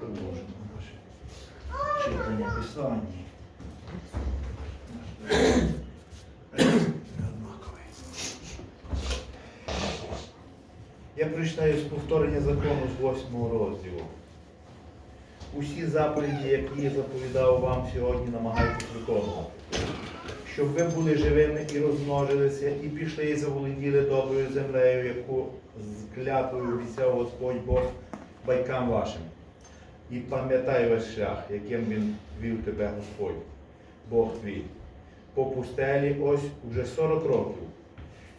Продовжимо наше читання Писання. Я прочитаю з повторення закону з 8 розділу. Усі заповіді, які я заповідав вам сьогодні, намагайтесь виконувати. Щоб ви були живими і розмножилися, і пішли і заволоділи доброю землею, яку з клятвою обіцяв Господь Бог батькам вашим. І пам'ятай весь шлях, яким він вів тебе Господь, Бог твій. По пустелі ось уже 40 років,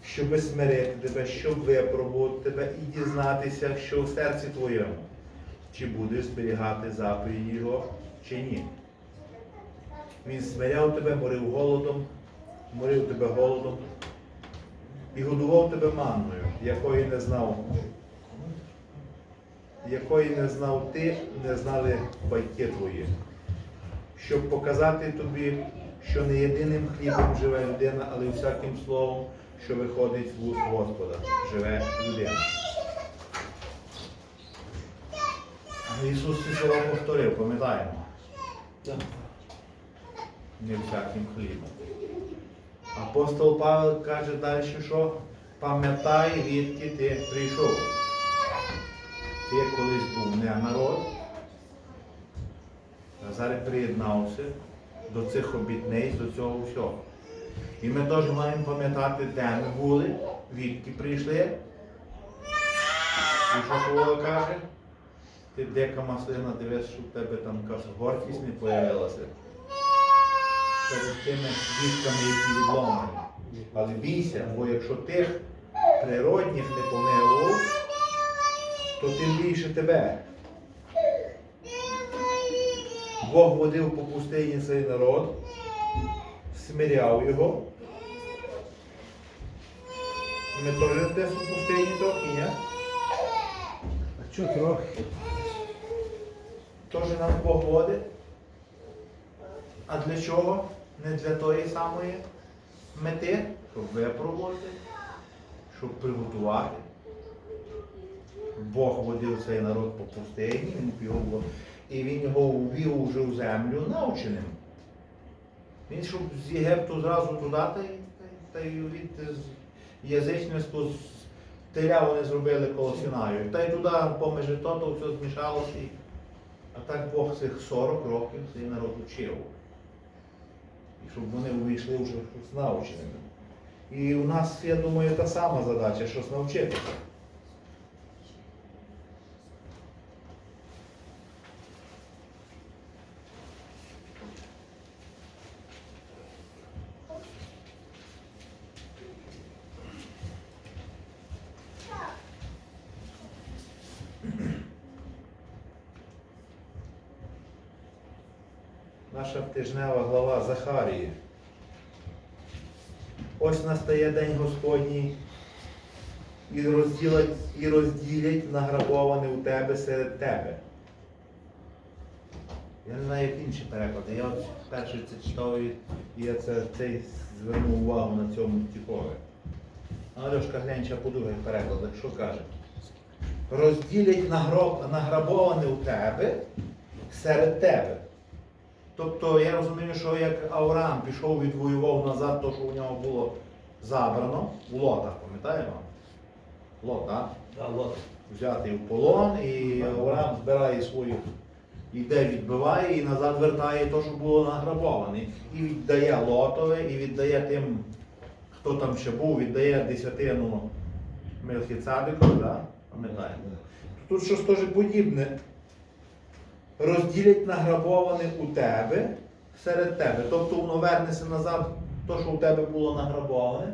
щоби смирити тебе, щоб випробувати тебе і дізнатися, що в серці твоєму, чи будеш зберігати заповіді Його, чи ні. Він смиряв тебе, морив голодом, морив тебе голодом і годував тебе манною, якої не знав, якої не знав ти, не знали батьки твої, щоб показати тобі, що не єдиним хлібом живе людина, але й всяким словом, що виходить з вуст Господа, живе людина. Ісус ці слова повторив, пам'ятаємо не всяким хлібом. Апостол Павел каже далі, що пам'ятай, відки ти прийшов. Ти колись був не народ, а зараз приєднався до цих обітниць, до цього всього. І ми теж маємо пам'ятати, де ми були, відки прийшли. І що Павло каже? Ти дека маслина дивись, щоб в тебе там якась гордість не появилася перед тими дітками, які відломані. Але бійся, бо якщо тих природних не помилував, то тим більше тебе. Бог водив по пустині цей народ, смиряв його. Ми теж десь у пустині трохи, ні? А що трохи? Теж нам Бог водить. А для чого? Не для тої самої мети, щоб випробувати, щоб приготувати. Бог водив цей народ по пустині, і він його увів уже в землю навченим. Він щоб з Єгипту зразу туди, та й, від язичництво з теля вони зробили коло Сінаю. Та й туди поміж то, все змішалося. А так Бог цих 40 років цей народ учив. І щоб вони увійшли вже щось навченими. І у нас, я думаю, та сама задача, щось навчитися. Наша тижнева глава Захарії. Ось настає день Господній і розділять, і розділять награбоване у тебе серед тебе. Я не знаю, як інші переклади. Я от перший це читав і я це, цей звернув увагу на цьому типове. А Альошка Глянча по других перекладах, що каже? Розділять награбоване у тебе серед тебе. Тобто я розумію, що як Авраам пішов, відвоював назад те, що у нього було забрано, у лота, пам'ятаємо? Лот, так? Да, от. Взятий в полон, і Авраам збирає своїх, іде, відбиває і назад вертає те, що було награбоване. І віддає лотове, і віддає тим, хто там ще був, віддає десятину Мелхіцадику, да? пам'ятаємо? Тут щось теж подібне. Розділять награбоване у тебе серед тебе. Тобто воно вернеться назад, то, що у тебе було награбоване.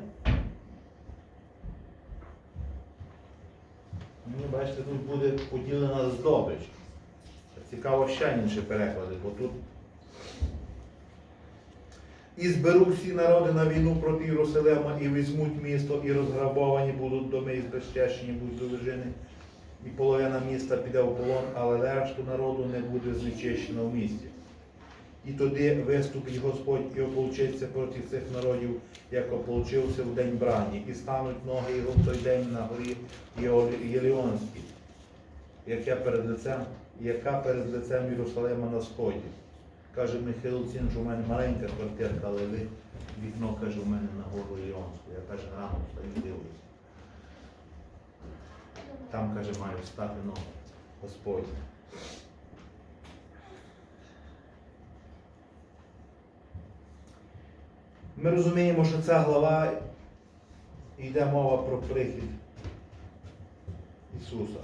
Мені бачите, тут буде поділена здобич. Цікаво ще інші переклади, бо тут. І зберу всі народи на війну проти Єрусалима і візьмуть місто, і розграбовані будуть доми, і збезчещені будуть довижені. І половина міста піде в полон, але решту народу не буде знечищено в місті. І тоді виступить Господь і ополчиться проти цих народів, як ополчився в день брані, і стануть ноги його в той день на горі Єліонській. яке перед лицем, яка перед лицем Єрусалима на сході. Каже Михайло Цін, що в мене маленька квартирка, але вікно каже, у мене на гору Іонську. Я каже, рано встаю дивлюсь. Там, каже, маю стати ну, Господь. Ми розуміємо, що ця глава йде мова про прихід Ісуса.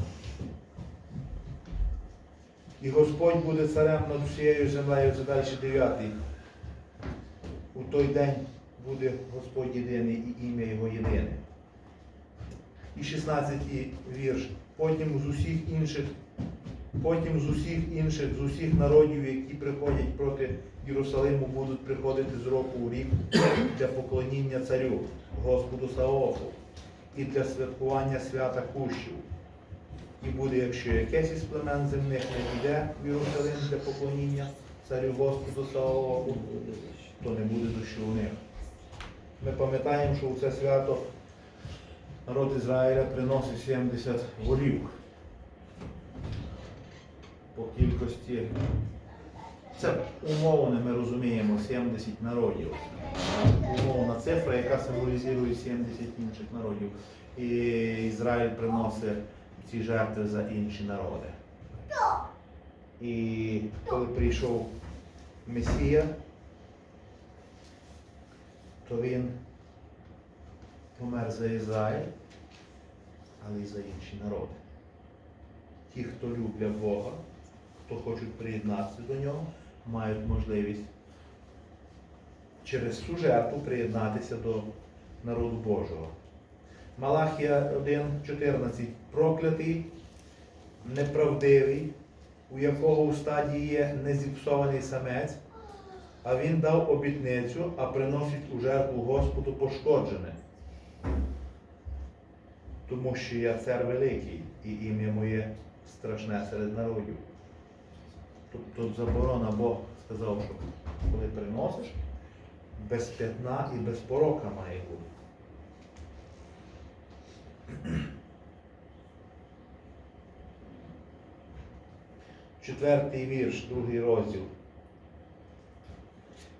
І Господь буде царем над всією землею, це далі дев'ятий. У той день буде Господь єдиний і ім'я Його єдине. І 16 вірш. Потім з усіх інших, потім з усіх інших, з усіх народів, які приходять проти Єрусалиму, будуть приходити з року у рік для поклоніння царю, Господу Саофу, і для святкування свята кущів. І буде, якщо якесь із племен земних не піде в Єрусалим для поклоніння царю Господу Саофу, то не буде дощу у них. Ми пам'ятаємо, що у це свято народ Ізраїля приносить 70 волів по кількості. Це умовно ми розуміємо 70 народів. Умовна цифра, яка символізує 70 інших народів. І Ізраїль приносить ці жертви за інші народи. І коли прийшов Месія, то він помер за Ізраїль, але й за інші народи. Ті, хто люблять Бога, хто хочуть приєднатися до нього, мають можливість через цю жертву приєднатися до народу Божого. Малахія 1.14. Проклятий, неправдивий, у якого у стадії є незіпсований самець, а він дав обітницю, а приносить у жертву Господу пошкоджене. Тому що я цар великий і ім'я моє страшне серед народів. Тобто заборона Бог сказав, що коли приносиш, без п'ятна і без порока має бути. Четвертий вірш, другий розділ.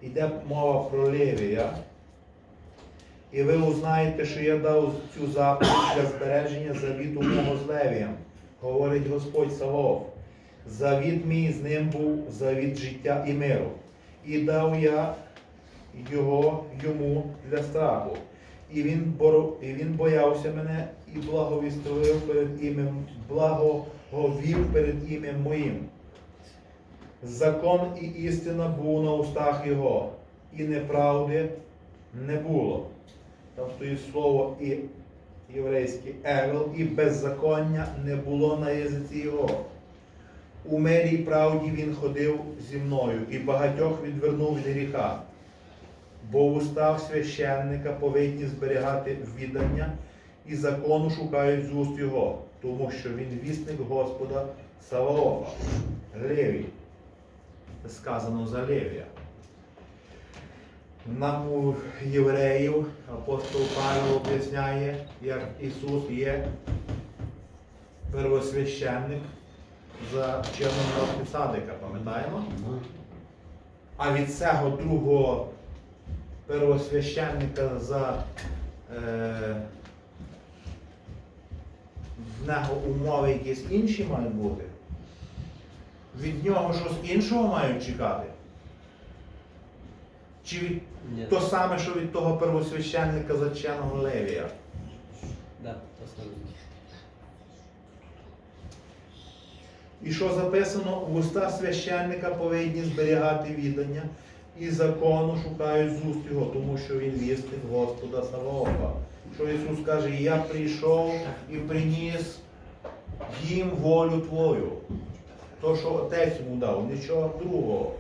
Іде мова про Левія. І ви узнаєте, що я дав цю заповідь для збереження завіту мого з Левієм, говорить Господь Савов. Завіт мій з ним був завіт життя і миру. І дав я його йому для страху. І він, боро... і він боявся мене і благовістовив перед ім'ям, благоговів перед ім'ям моїм. Закон і істина був на устах його, і неправди не було. Там стоїть слово і єврейське евел, і беззаконня не було на язиці його. У мирі й правді він ходив зі мною і багатьох відвернув від гріха. Бо устав священника повинні зберігати віддання і закону шукають з уст його, тому що він вісник Господа Саваофа, Левій. Сказано за Левія. Нам у євреїв апостол Павло об'ясняє, як Ісус є первосвященник за чином Мелхиседека, пам'ятаємо? А від цього другого первосвященника за е, в нього умови якісь інші мають бути. Від нього щось іншого мають чекати. Чи від Нет. то саме, що від того первосвященника заченого Левія? Да, то самое. І що записано, вуста священника повинні зберігати віддання і закону шукають з уст його, тому що він вістик Господа Саваофа. Що Ісус каже, я прийшов і приніс їм волю Твою. То, що Отець йому дав, нічого другого.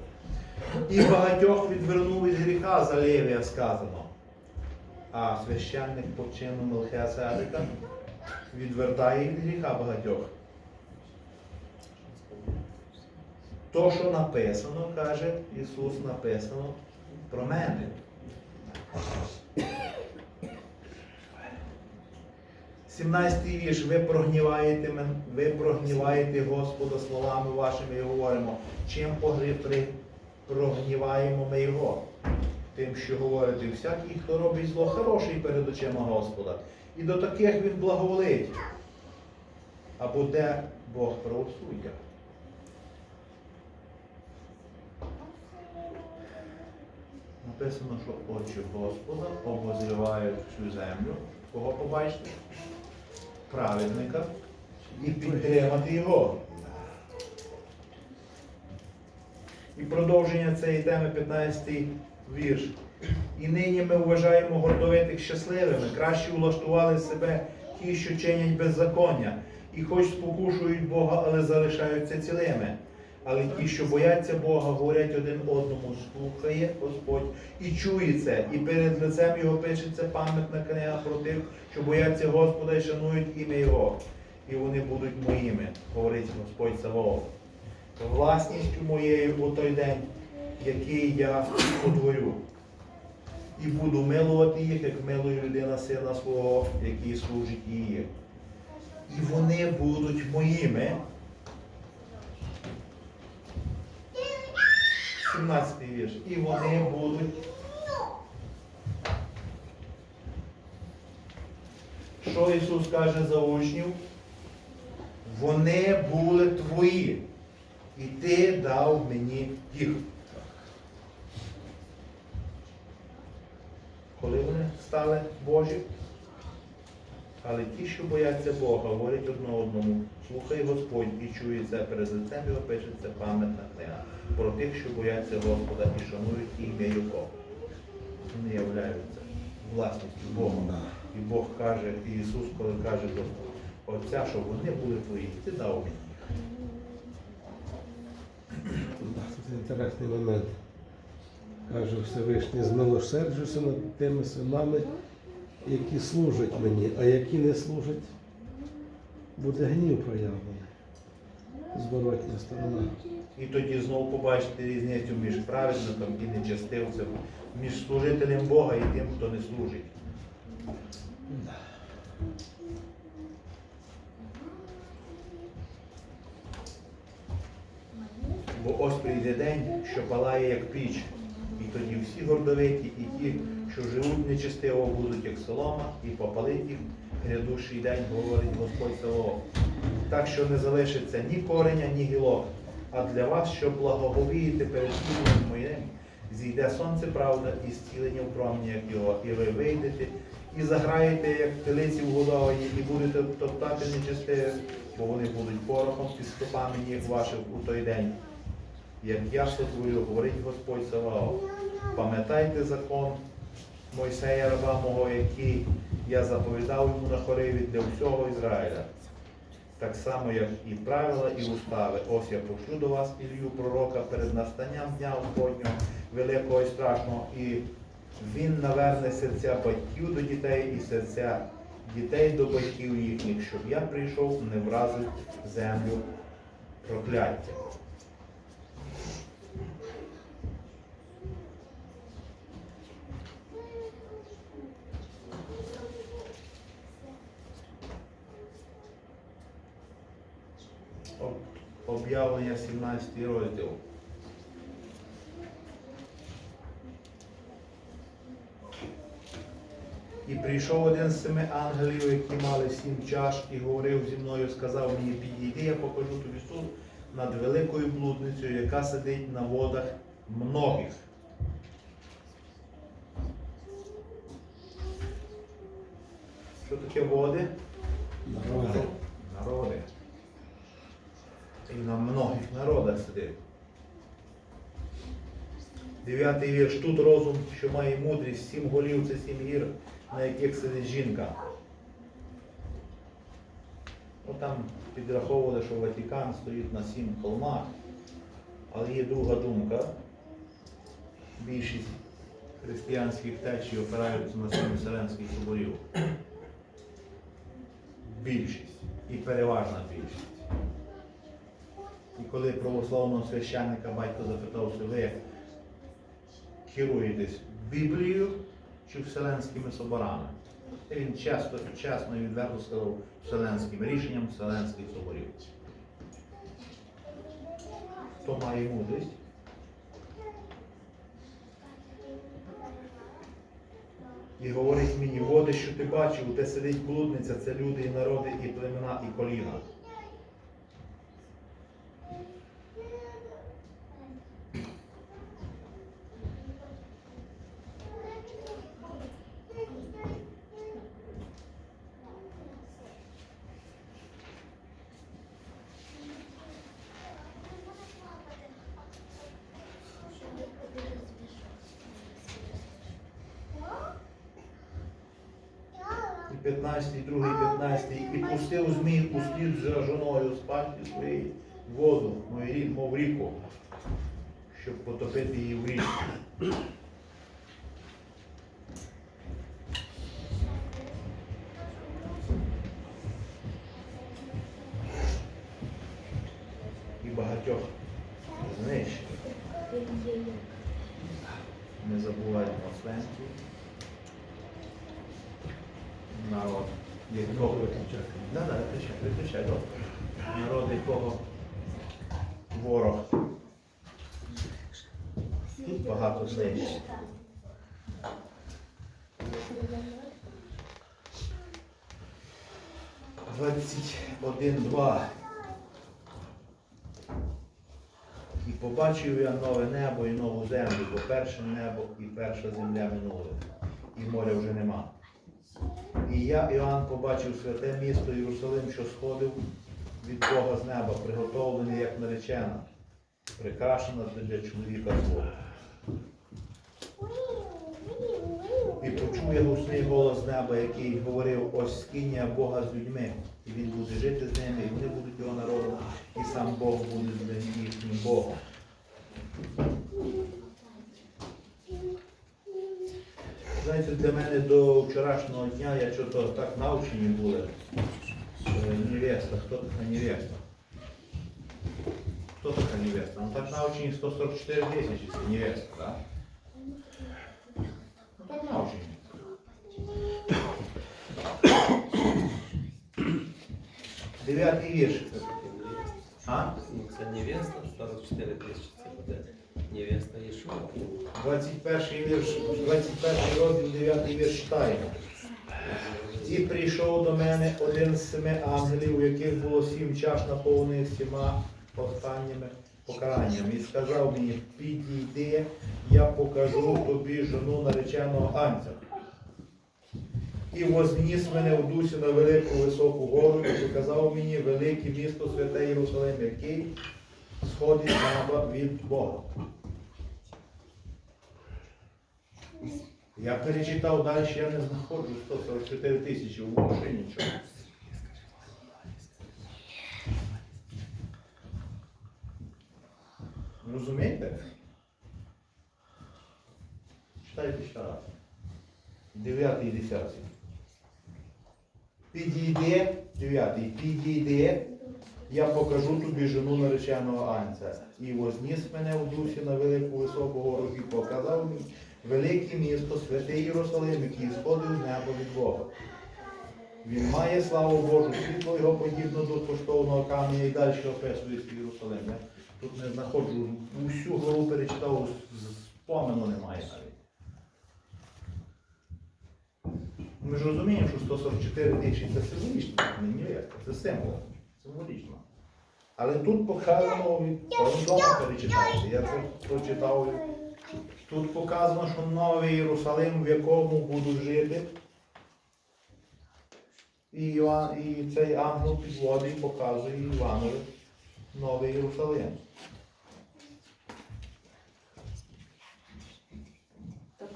І багатьох відвернув від гріха за Левія сказано. А священник по чину Мелхиаседека відвертає від гріха багатьох. То, що написано, каже Ісус, написано про мене. 17 вірш, ви прогніваєте, ви прогніваєте Господа словами вашими і говоримо. Чим прогніваємо ми його? Тим, що говорите, всякий, хто робить зло, хороший перед очима Господа. І до таких він благоволить. А буде Бог правосуддя. Написано, що очі Господа обозрівають всю землю. Кого побачите? Праведника. І підтримати його. І продовження цієї теми 15 вірш. І нині ми вважаємо гордовитих щасливими, краще влаштували себе ті, що чинять беззаконня, і хоч спокушують Бога, але залишаються цілими. Але ті, що бояться Бога, говорять один одному, слухає Господь і чує це, і перед лицем його пишеться пам'ятна книга про тих, що бояться Господа і шанують ім'я Його. І вони будуть моїми, говорить Господь Саваоф. Власністю моєю у той день, який я утворю. І буду милувати їх, як милує людина сина свого, який служить її. І вони будуть моїми. 17 вірш. І вони будуть. Що Ісус каже за учнів? Вони були твої, і ти дав мені їх. Коли вони стали Божі? Але ті, що бояться Бога, говорять одне одному, слухай Господь і чує це перед лицем його пишеться пам'ятна книга про тих, що бояться Господа і шанують ім'я Його. Вони являються власністю Бога. І Бог каже, і Ісус, коли каже до Отця, що вони були твої, ти дав мені. Да, Тут інтересний момент. Каже Всевишній, змилосерджуся над тими синами, які служать мені, а які не служать, буде гнів проявлений. Зворотня сторона. І тоді знову побачите різницю між праведником і нечестивцем, між служителем Бога і тим, хто не служить. Бо ось прийде день, що палає як піч, і тоді всі гордовиті, і ті, що живуть нечестиво, будуть як солома, і попалить їх грядущий день, говорить Господь Саваоф. Так що не залишиться ні кореня, ні гілок. А для вас, що благоговієте перед іменем моїм, зійде сонце правда і зцілення в промінях його, і ви вийдете, і заграєте, як телиці в годовані, і будете топтати нечестивих, бо вони будуть порохом під стопами ніг ваших у той день. Як я сотворю, говорить Господь Саваоф, пам'ятайте закон Мойсея раба мого, який я заповідав йому на хориві для всього Ізраїля. Так само, як і правила, і устави. Ось я пошлю до вас Ілью пророка перед настанням дня Господнього, великого і страшного, і він наверне серця батьків до дітей і серця дітей до батьків їхніх, щоб я прийшов, не вразив землю прокляття. Об'явлення 17 розділ. І прийшов один з семи ангелів, які мали сім чаш, і говорив зі мною, сказав мені, підійди, я покажу тобі суд над великою блудницею, яка сидить на водах многих. Що таке води? Народи. Народи. І на многих народах сидить. Дев'ятий вірш. Тут розум, що має мудрість, сім голів це сім гір, на яких сидить жінка. Ну, там підраховували, що Ватикан стоїть на сім холмах, але є друга думка. Більшість християнських течій опираються на сім Вселенських соборів. Більшість і переважна більшість. І коли православного священника батько запитався, ви керуєтесь Біблією чи Вселенськими соборами? Це він часто, чесно і відверто сказав Вселенським рішенням Вселенських соборів. Хто має мудрість? І говорить мені, води, що ти бачив, де сидить блудниця, це люди і народи, і племена, і коліна. І 15, і другий, і 15, і пустив змій услід за жоною спати своєї воду, мов рі- мов ріку, щоб потопити її в річці. Да, да, виключай, виключай, добре. Народ, якого ворог. Тут багато знищень. Двадцять один, два. І побачив я нове небо і нову землю, бо перше небо і перша земля минули, і моря вже нема. І я, Іоанн, побачив святе місто Єрусалим, що сходив від Бога з неба, приготовлений як наречена, прикрашена для чоловіка свого. І почув я гучний голос з неба, який говорив, ось скиня Бога з людьми, і він буде жити з ними, і вони будуть його народом, і сам Бог буде для їхнім Богом. Знаєте, для мене до вчорашнього дня я чого так навчені були. Е, Невеста, хто така невеста? Хто така невеста? Ну так навчені 144 тисячі це невеста, так? Ну так навчені. Дев'ятий вірш. А? Ну, Це невеста, 44 тисячі, це буде невеста Єшуа. 21 вірш, 21 розділ, 9 вірш читаємо. І прийшов до мене один з семи ангелів, у яких було сім чаш наповнених сіма останніми покараннями. І сказав мені, підійди, я покажу тобі жону нареченого анця. І возніс мене в дусі на велику високу гору і показав мені велике місто святе Єрусалим, який сходить неба від Бога. Я перечитав далі, я не знаходжу 144 тисячі в машині нічого. Розумієте? Читайте ще раз. Дев'ятий десятий. Підійди, дев'ятий, підійди, я покажу тобі жену нареченого Анця. І возніс мене у дусі на велику високу гору і показав мені велике місто, святий Єрусалим, який сходив з неба від Бога. Він має славу Божу, світло його подібно до коштовного каменя і далі описує свій Єрусалим. Я тут не знаходжу, усю главу перечитав, спомену немає навіть. Ми ж розуміємо, що 144 тисячі це символічно, не невестка, це символ, символічно. Але тут показано, я це прочитав. Тут показано, що новий Єрусалим, в якому будуть жити. І, Іоанн, і цей ангел підводить і показує Іванові новий Єрусалим. Так.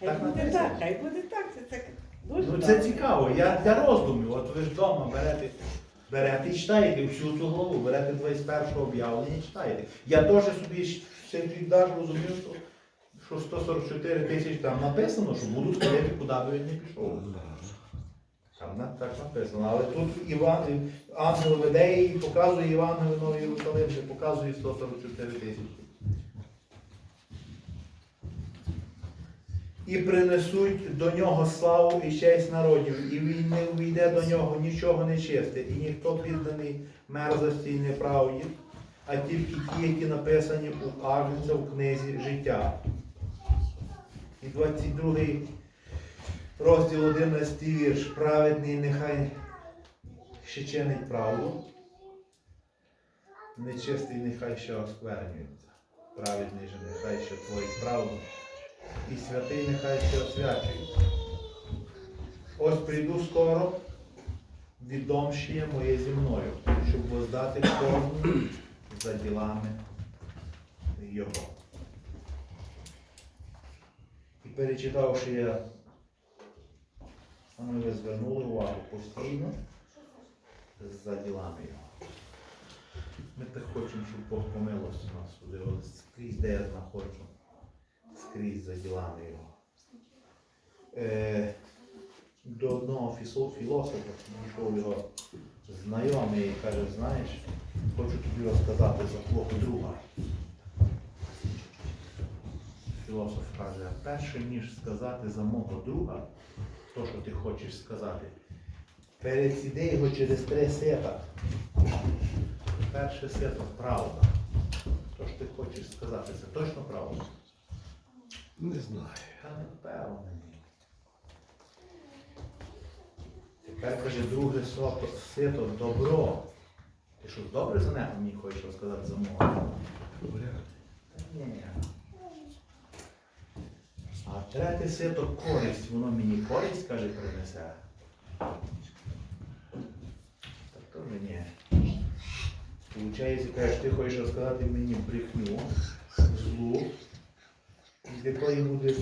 Так Хай буде написано. так, хай буде так. Це так. Дуже Ну це добре. цікаво, я для роздумів. От ви ж вдома берете, берете і читаєте всю цю голову, берете 21 об'явлення і читаєте. Я теж собі завжди розумів, що, що 144 тисячі там написано, що будуть ходити, куди би він не пішов. Там на- так написано. Але тут Іван, ангел веде і показує Іванові Новий Єрусалим, що показує 144 тисячі. І принесуть до нього славу і честь народів, і він не увійде до нього нічого нечисте, і ніхто підданий мерзості і неправді, а тільки ті, які написані у Агнця в книзі життя. І 22 розділ 11 вірш. Праведний нехай ще чинить правду, нечистий нехай ще осквернюється. Праведний же нехай ще творить правду, і святий нехай ще освячується. Ось прийду скоро, відомщіє моє зі мною, щоб воздати кожному за ділами його. І перечитавши я, саме ви звернули увагу постійно за ділами його. Ми так хочемо, щоб Бог помилості нас скрізь, де я знаходжу, скрізь за ділами його. Е, до одного філософа підійшов його знайомий і каже, знаєш, хочу тобі розказати за твого друга. Філософ каже, перше, ніж сказати за мого друга, то, що ти хочеш сказати, пересіди його через три сета. Перше сето правда. То, що ти хочеш сказати, це точно правда? Не знаю. Не впевнений. Тепер каже, друге сото, сито добро. Ти що добре за нього мені хочеш розказати за. Та ні. А третє сито користь, воно мені користь, каже, принесе. Так то ні. Получається, кажеш, ти хочеш розказати мені брехню, злу, якої буде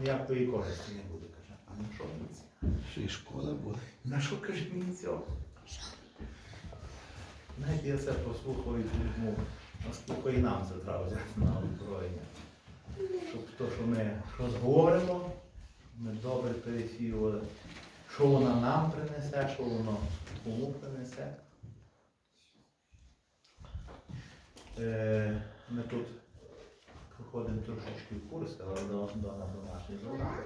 ніякої користі не буде. Каже, а на що мені це? Ще й шкода буде. На що каже мені цього? Знаєте, я це послухав і думав, наскільки і нам це треба взяти на озброєння. Щоб то, що ми щось говоримо, ми добре пересіювали, що воно нам принесе, що воно кому принесе. Е, ми тут проходимо трошечки курс, але до, до, до нашої завдання.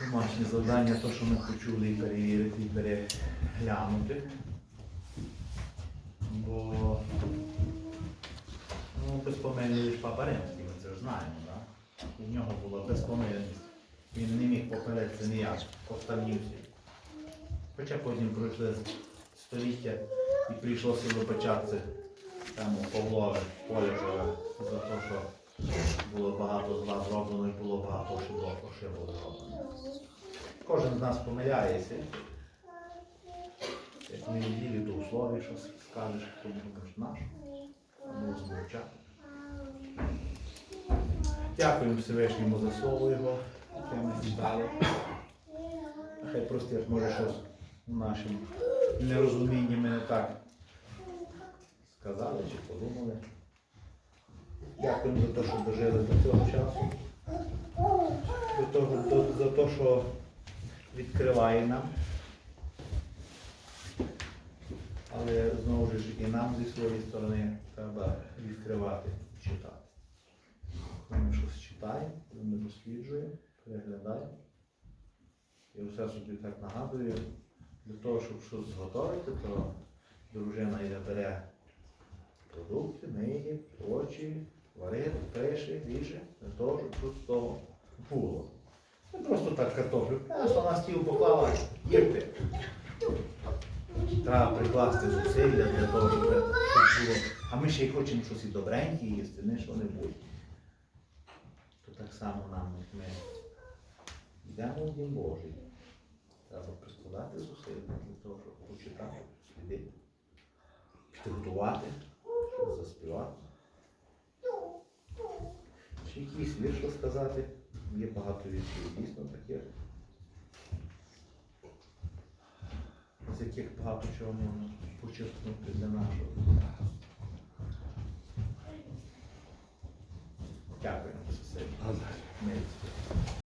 Домашнє завдання, то, що ми почули перевірити, і переглянути. Бо ну, безпомильний папа Римський, ми це ж знаємо, так? У нього була безпомильність. Він не міг попередити ніяк, останні всі. Хоча потім пройшли століття і прийшлося вибачатися тому Павлове, Полежове за те, що було багато зла зроблено і було багато ошибок, ошибок зроблено. Кожен з нас помиляється. Як не неділі до условій, що скажеш, то думаєш наш, ну змовчати. Дякуємо Всевишньому за слово його, яке ми читали. Хай простить, може щось в нашому нерозумінні ми не так сказали чи подумали. Дякуємо за те, що дожили до цього часу. За те, що відкриває нам. Але знову ж і нам зі своєї сторони треба відкривати, читати. Ми щось читаємо, ми досліджуємо, переглядаємо. І все собі так нагадую, для того, щоб щось зготовити, то дружина йде бере продукти, миє, очі, варить, пише, ріже, для того, щоб тут того було. Не просто так картоплю, просто на стіл поклала, їсти. Треба прикласти зусилля для того, щоб було. А ми ще й хочемо щось і добреньке їсти, не що-небудь. То так само нам, ми йдемо в Дім Божий. Треба прикладати зусилля для того, щоб почитати, слідити, підготувати, щось заспівати. Чи якийсь вірш розказати. Є багато віршів дійсно таких. З яких багато чого можна почерпнути для нашого. Дякую.